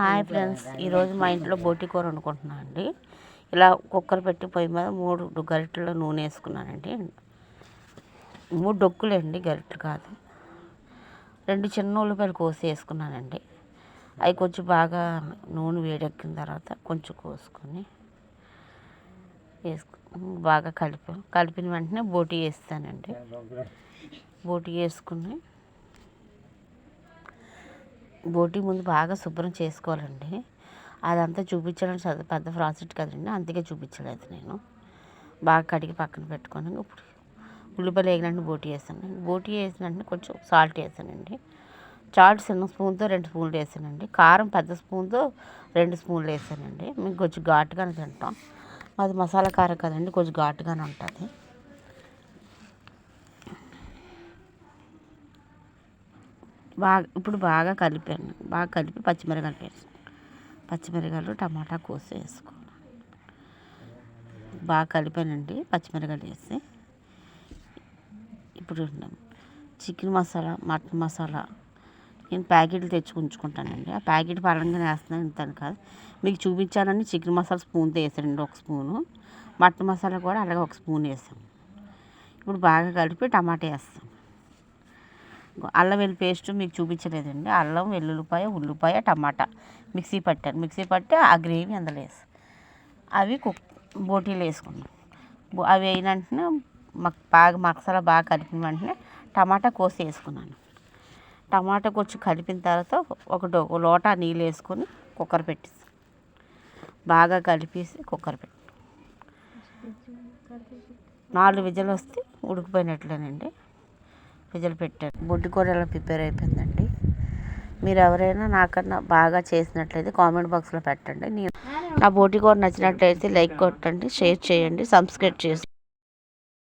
Hi friends ఈరోజు మా ఇంట్లో బోటి కూర వండుకుంటున్నాను అండి. ఇలా కుక్కర్ పెట్టి పొయ్యి మీద మూడు గరిటెల నూనె వేసుకున్నానండి. మూడు డొక్కులండి గరిటెలు కాదు. రెండు చిన్న ఉల్లిపాయలు కోసి వేసుకున్నానండి. అవి కొంచెం బాగా నూనె వేడెక్కిన తర్వాత కొంచెం కోసుకొని వేసుకు బాగా కలిపి కలిపిన వెంటనే బోటి వేస్తానండి. బోటి వేసుకుని బోటి ముందు బాగా శుభ్రం చేసుకోవాలండి. అదంతా చూపించడం చదువు పెద్ద ప్రాసెస్ కదండి. అందుకే చూపించలేదు నేను. బాగా కడిగి పక్కన పెట్టుకొని ఇప్పుడు ఉల్లిపాయలు వేగినట్టు బోటి వేసాను బోటి వేసినట్టు కొంచెం సాల్ట్ వేసానండి. చాట్ చిన్న స్పూన్తో రెండు స్పూన్లు వేసానండి. కారం పెద్ద స్పూన్తో రెండు స్పూన్లు వేసానండి. మేము కొంచెం ఘాటుగానే తింటాం. అది మసాలా కారం కదండి కొంచెం ఘాటుగానే ఉంటుంది. బాగా ఇప్పుడు బాగా కలిపాను. బాగా కలిపి పచ్చిమిరకాయలు వేసాను పచ్చిమిరకాయలు టమాటా కోసి వేసుకోవాలి. బాగా కలిపానండి పచ్చిమిరకాయలు వేసి. ఇప్పుడు చికెన్ మసాలా మటన్ మసాలా. నేను ప్యాకెట్లు తెచ్చి ఉంచుకుంటానండి. ఆ ప్యాకెట్ పరంగా వేస్తున్నాను ఇంతను కాదు. మీకు చూపించాలని చికెన్ మసాలా స్పూన్తో వేసానండి ఒక స్పూను. మటన్ మసాలా కూడా అలాగే ఒక స్పూన్ వేసాం. ఇప్పుడు బాగా కలిపి టమాటా వేస్తాం. అల్లం వెల్లి పేస్ట్ మీకు చూపించలేదండి. అల్లం వెల్లుల్లిపాయ ఉల్లిపాయ టమాటా. మిక్సీ పట్టాను. మిక్సీ పట్టి ఆ గ్రేవీ అందులో వేసి. అవి కుక్ బోటీలు వేసుకున్నాం. అవి అయిన వెంటనే మాకు బాగా మసాలా బాగా కలిపిన వెంటనే టమాటా కోసి వేసుకున్నాను. టమాటా కొంచెం కలిపిన తర్వాత ఒక ఒక లోటా నీళ్ళు వేసుకొని కుక్కర్ పెట్టి బాగా కలిపేసి కుక్కర్ పెట్టి నాలుగు విజలు వస్తే ఉడికిపోయినట్లేనండి. విజలు పెట్టాను బొడ్డు కూర ఎలా ప్రిపేర్ అయిపోయిందండి. మీరు ఎవరైనా నాకన్నా బాగా చేసినట్లయితే కామెంట్ బాక్స్లో పెట్టండి. నేను నా బోటి కూర నచ్చినట్లయితే లైక్ కొట్టండి షేర్ చేయండి సబ్స్క్రైబ్ చేసి